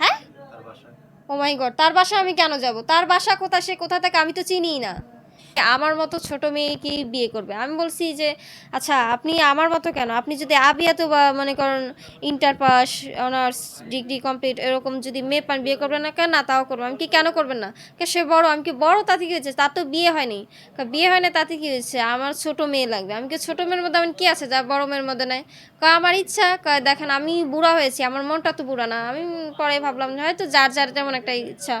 হ্যাঁ? তার বাসায়। ও মাই গড তার বাসা আমি কেন যাব? তার বাসা কোথা সে কোথা থেকে আমি তো চিনিই না। আমার মতো ছোট মেয়ে কি বিয়ে করবে? আমি বলছি যে আচ্ছা আপনি আমার মতো কেন? আপনি যদি আবিয়াতে বা মনে করেন inter pass, honours, degree complete এরকম যদি মেয়ে পান, বিয়ে করবেন না কেন? না, তাও করব। আমি কি কেন করবেন না? সে বড়, আমি কি বড়? তাতে কি হয়েছে, তার তো বিয়ে হয়নি। বিয়ে হয় না তাতে কি হয়েছে, আমার ছোট মেয়ে লাগবে। আমি কি ছোট মেয়ের মধ্যে আমি কি আছে যা বড় মেয়ের মধ্যে নাই? কা আমার ইচ্ছা কয় দেখেন, আমি বুড়া হয়েছি, আমার মনটা তো বুড়া না। আমি পরে ভাবলাম হয়তো যার যার যেমন একটা ইচ্ছা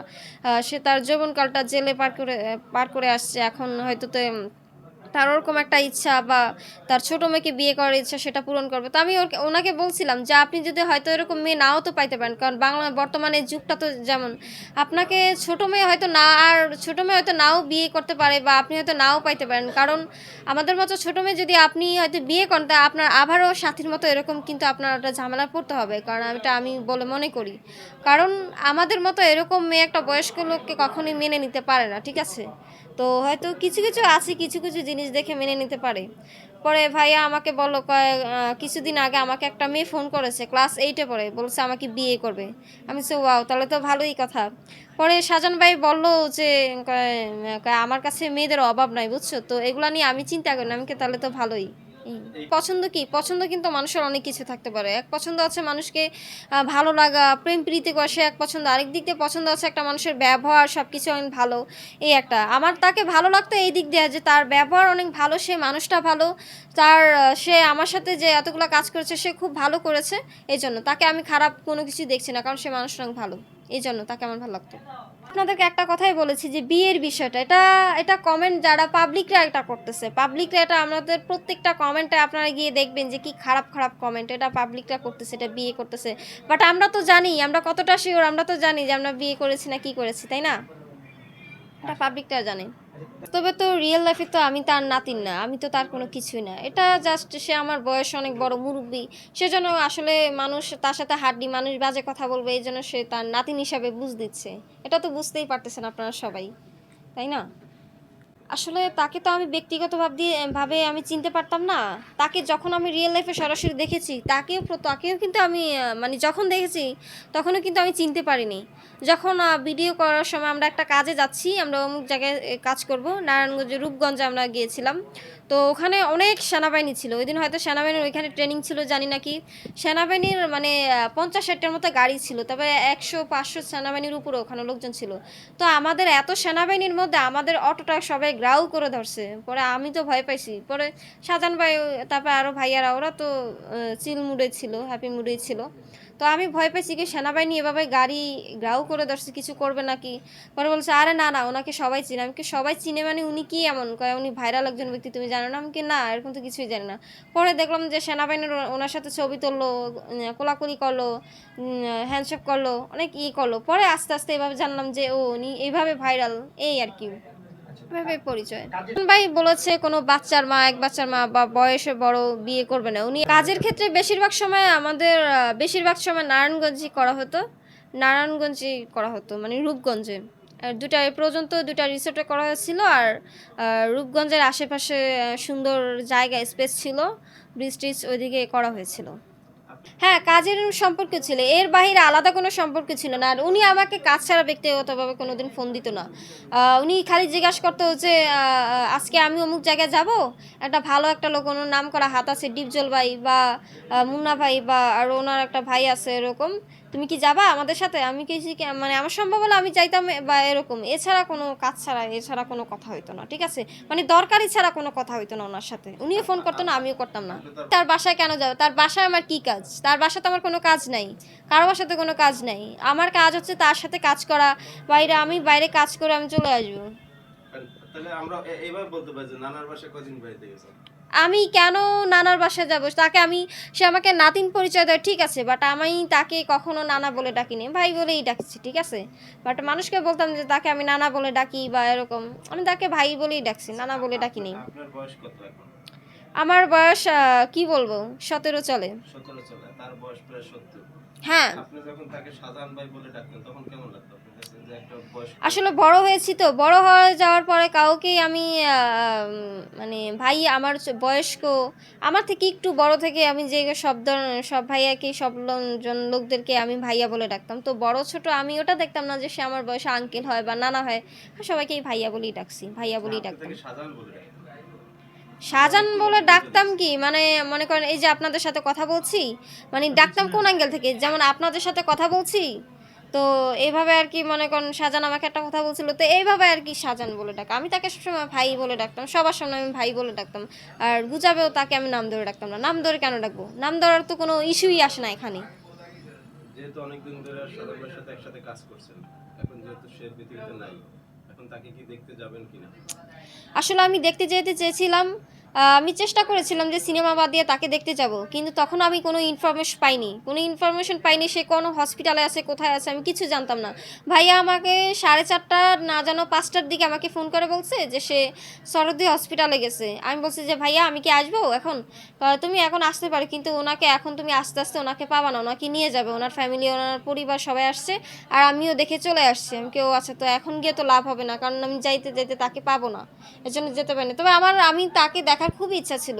সে তার যৌবনকালটা জেলে পার করে পার করে আসছে। এখন হয়তো তো তার ওরকম একটা ইচ্ছা বা তার ছোট মেয়েকে বিয়ে করার ইচ্ছা সেটা পূরণ করবে। তো আমি ওর- ওনাকে বলছিলাম যে আপনি যদি হয়তো এরকম মেয়ে নাও তো পাইতে পারেন, কারণ বাংলা বর্তমানে যুগটা তো যেমন, আপনাকে ছোট মেয়ে হয়তো না, আর ছোট মেয়ে হয়তো নাও বিয়ে করতে পারে বা আপনি হয়তো নাও পাইতে পারেন। কারণ আমাদের মতো ছোট মেয়ে যদি আপনি হয়তো বিয়ে করেন, তা আপনার আবারও সাথীর মতো এরকম কিন্তু আপনার একটা ঝামেলা পড়তে হবে, কারণ এটা আমি বলে মনে করি। কারণ আমাদের মতো এরকম মেয়ে একটা বয়স্ক লোককে কখনোই মেনে নিতে পারে না, ঠিক আছে? তো হয়তো কিছু কিছু আছে, কিছু কিছু জিনিস দেখে মেনে নিতে পারে। পরে ভাইয়া আমাকে বলল কয়েক কিছুদিন আগে আমাকে একটা মেয়ে ফোন করেছে, ক্লাস এইটে পড়ে, বলছে আমাকে বিয়ে করবে। আমি সে ওয়াও, তাহলে তো ভালোই কথা। পরে সাজান ভাই বলল যে আমার কাছে মেয়েদের অভাব নাই, বুঝছ? তো এগুলা নিয়ে আমি চিন্তা করি না। আমি কি তাহলে তো ভালোই। পছন্দ কি? পছন্দ কিন্তু মানুষের অনেক কিছু থাকতে পারে। এক পছন্দ আছে মানুষকে ভালো লাগা প্রেম প্রীতি করে সে এক পছন্দ। আরেক দিক দিয়ে পছন্দ আছে একটা মানুষের ব্যবহার সব কিছু অনেক ভালো। এই একটা। আমার তাকে ভালো লাগতো এই দিক দিয়ে যে তার ব্যবহার অনেক ভালো সে মানুষটা ভালো। তার সে আমার সাথে যে এতগুলো কাজ করেছে সে খুব ভালো করেছে। এই জন্য। তাকে আমি খারাপ কোনো কিছু দেখছি না কারণ সে মানুষটা অনেক ভালো। এই জন্য তাকে আমার ভালো লাগতো। আপনাদেরকে একটা কথাই বলেছি যে বিয়ের বিষয়টা, এটা এটা কমেন্ট যারা পাবলিকরা এটা করতেছে পাবলিকরা এটা আমাদের প্রত্যেকটা কমেন্টে আপনারা গিয়ে দেখবেন যে কি খারাপ খারাপ কমেন্ট এটা পাবলিকরা করতেছে, এটা বিয়ে করতেছে। বাট আমরা তো জানি, আমরা কতটা শিওর আমরা তো জানি যে আমরা বিয়ে করেছি না কি করেছি, তাই না? এটা পাবলিকটা জানে। তবে তো রিয়েল লাইফে তো আমি তার নাতিন না, আমি তো তার কোনো কিছুই না। এটা জাস্ট সে আমার বয়স অনেক বড় মুরব্বী। সেজন্য আসলে মানুষ, তার সাথে হাড্ডি, মানুষ বাজে কথা বলবে, এই জন্য সে তার নাতিন হিসাবে বুঝ দিচ্ছে। এটা তো বুঝতেই পারতেছেন আপনারা সবাই, তাই না? আসলে তাকে তো আমি ব্যক্তিগতভাবে দিয়ে ভাবে আমি চিনতে পারতাম না। তাকে যখন আমি রিয়েল লাইফে সরাসরি দেখেছি, তাকেও তাকেও কিন্তু আমি মানে যখন দেখেছি, তখনও কিন্তু আমি চিনতে পারিনি। যখন ভিডিও করার সময় আমরা একটা কাজে যাচ্ছি, আমরা অমুক জায়গায় কাজ করব, নারায়ণগঞ্জে রূপগঞ্জে আমরা গিয়েছিলাম। তো ওখানে অনেক সেনাবাহিনী ছিল। ওই দিন হয়তো সেনাবাহিনীর ওইখানে ট্রেনিং ছিল, জানি না কি। সেনাবাহিনীর মানে পঞ্চাশ ষাটটার মতো গাড়ি ছিল তারপরে একশো, পাঁচশো সেনাবাহিনীর উপরে ওখানে লোকজন ছিল। তো আমাদের এত সেনাবাহিনীর মধ্যে আমাদের অটোটা সবাই গ্রাউ করে ধরছে। পরে আমি তো ভয় পাইছি। পরে সাজান ভাই, তারপরে আরও ভাইয়ারা, ওরা তো চিল মুডে ছিল, হ্যাপি মুড়ে ছিল। তো আমি ভয় পাইছি কি সেনাবাহিনী এভাবে গাড়ি গ্রাউ করে ধরছে, কিছু করবে নাকি? পরে বলছে, আরে না না, ওনাকে সবাই চিনে। আমি কি, সবাই চিনে মানে উনি কি এমন? কয়, উনি ভাইরাল একজন ব্যক্তি, তুমি জানো না? আমি কি, না, এরকম তো কিছুই জানি না। পরে দেখলাম যে সেনাবাহিনীর ওনার সাথে ছবি তুললো কোলাকুলি করল হ্যান্ডশেক করল, অনেক ই করল। পরে আস্তে আস্তে এভাবে জানলাম যে, ও, উনি এইভাবে ভাইরাল, এই আর কি। এভাবে পরিচয়। ভাই বলেছে কোনো বাচ্চার মা, এক বাচ্চার মা বা বয়সে বড় বিয়ে করবে না। উনি কাজের ক্ষেত্রে বেশিরভাগ সময় আমাদের বেশিরভাগ সময় নারায়ণগঞ্জই করা হতো। নারায়ণগঞ্জে করা হতো মানে রূপগঞ্জে। দুটা এ পর্যন্ত দুটা রিসোর্টে করা হয়েছিল আর রূপগঞ্জের আশেপাশে সুন্দর জায়গা স্পেস ছিল। ব্রিজ টিজ ওইদিকে করা হয়েছিল। হ্যাঁ কাজের সম্পর্ক ছিল। এর বাহিরে আলাদা কোনো সম্পর্ক ছিল না। আর উনি আমাকে কাজ ছাড়া ব্যক্তিগতভাবে কোনো দিন ফোন দিত না। উনি খালি জিজ্ঞাসা করতো যে আজকে আমি অমুক জায়গায় যাব? একটা ভালো একটা লোক, ওনার নাম করা হাত আছে, ডিপজল ভাই বা মুন্না ভাই বা, আর ওনার একটা ভাই আছে, এরকম। তুমি কি যাবা আমাদের সাথে? আমি কি কি- মানে আমার সম্ভব হলে আমি চাইতাম বা এরকম। এছাড়া কোনো কাজ ছাড়া, এছাড়া কোনো কথা হইতো না, ঠিক আছে? মানে দরকারি ছাড়া কোনো কথা হইতো না ওনার সাথে। উনিও ফোন করতো না, আমিও করতাম না। তার বাসায় কেন যাব? তার বাসায় আমার কি কাজ? তার বাসাতে আমার কোনো কাজ নাই। কারও বাসাতে কোনো কাজ নাই। আমার কাজ হচ্ছে তার সাথে কাজ করা। বাইরে আমি বাইরে কাজ করে আমি চলে আসব। তাহলে আমরা এইভাবে বলতে পারি যে নানার বাসায় বাড়িতে আমি কেন নানার বাসায় যাব? তাকে আমি সে আমাকে নাতিন পরিচয় দেয় ঠিক আছে বাট আমি তাকে কখনো নানা বলে ডাকিনি। ভাই বলেই ডাকছি ঠিক আছে? বাট মানুষকে বলতাম যে তাকে আমি নানা বলে ডাকি বা এরকম। আমি তাকে ভাই বলেই ডাকছি নানা বলে ডাকিনি। আমার বয়স কি বলব? সতেরো চলে। হ্যাঁ। আসলে বড় হয়েছি তো বড় হয়ে যাওয়ার পরে কাউকেই আমি মানে ভাই আমার বয়স্ক আমার থেকে একটু বড় থেকে আমি যে সব ধরনের সব ভাইয়াকে সব জন লোকদেরকে আমি ভাইয়া বলে ডাকতাম। তো বড় ছোট আমি ওটা দেখতাম না যে সে আমার বয়সে আঙ্কেল হয় বা নানা হয়। সবাইকেই ভাইয়া বলেই ডাকছি ভাইয়া বলেই ডাকতাম। শাহজাহান বলে ডাকতাম। কি? মানে মনে করেন এই যে আপনাদের সাথে কথা বলছি মানে ডাকতাম কোন অ্যাঙ্গেল থেকে? যেমন আপনাদের সাথে কথা বলছি তো এইভাবে আর কি মনে করেন শাহজাহান আমাকে একটা কথা বলছিল তো এইভাবে আর কি শাহজাহান বলে ডাক আমি তাকে সবসময় ভাই বলে ডাকতাম সবার সামনে আমি ভাই বলে ডাকতাম। আর গুজাবেও তাকে আমি নাম ধরে ডাকতাম না। নাম ধরে কেন ডাকবো? নাম ধরার তো কোনো ইস্যুই আসে না এখানে। যেহেতু অনেকদিন ধরে সাথে একসাথে কাজ করছেন এখন যেহেতু সে পৃথিবীতে নাই এখন তাকে কি দেখতে যাবেন কিনা? আসলে আমি দেখতে যেতে চেয়েছিলাম আমি চেষ্টা করেছিলাম যে সিনেমা বাদ দিয়ে তাকে দেখতে যাব, কিন্তু তখন আমি কোনো ইনফরমেশন পাইনি। কোনো ইনফরমেশন পাইনি সে কোনো হসপিটালে আছে, কোথায় আছে, আমি কিছু জানতাম না। ভাইয়া আমাকে সাড়ে চারটা না জানো পাঁচটার দিকে আমাকে ফোন করে বলছে যে সে সরদি হসপিটালে গেছে। আমি বলছি যে, ভাইয়া, আমি কি আসব এখন? তুমি এখন আসতে পারো, কিন্তু ওনাকে এখন তুমি আস্তে আস্তে ওনাকে পাবা না, ওনাকে নিয়ে যাবে। ওনার ফ্যামিলি ওনার পরিবার সবাই আসছে, আর আমিও দেখে চলে আসছি। আমি কেউ আছে তো এখন গিয়ে তো লাভ হবে না, কারণ আমি যাইতে যেতে তাকে পাবো না। এর জন্য যেতে পারি না তবে আমার, আমি তাকে দেখার খুব ইচ্ছা ছিল।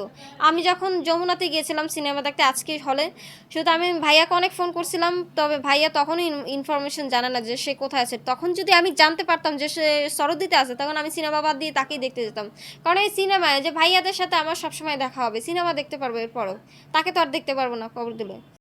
আমি যখন যমুনাতে গিয়েছিলাম সিনেমা দেখতে আজকে হলে, শুধু আমি ভাইয়াকে অনেক ফোন করছিলাম, তবে ভাইয়া তখনই ইনফরমেশন জানে না যে সে কোথায় আছে। তখন যদি আমি জানতে পারতাম যে সে সরদিতে আছে, তখন আমি সিনেমা বাদ দিয়ে তাকেই দেখতে যেতাম। কারণ এই সিনেমায় যে ভাইয়াদের সাথে আমার সবসময় দেখা হবে, সিনেমা দেখতে পারব এরপরও। তাকে তো আর দেখতে পারব না কবর দিলে।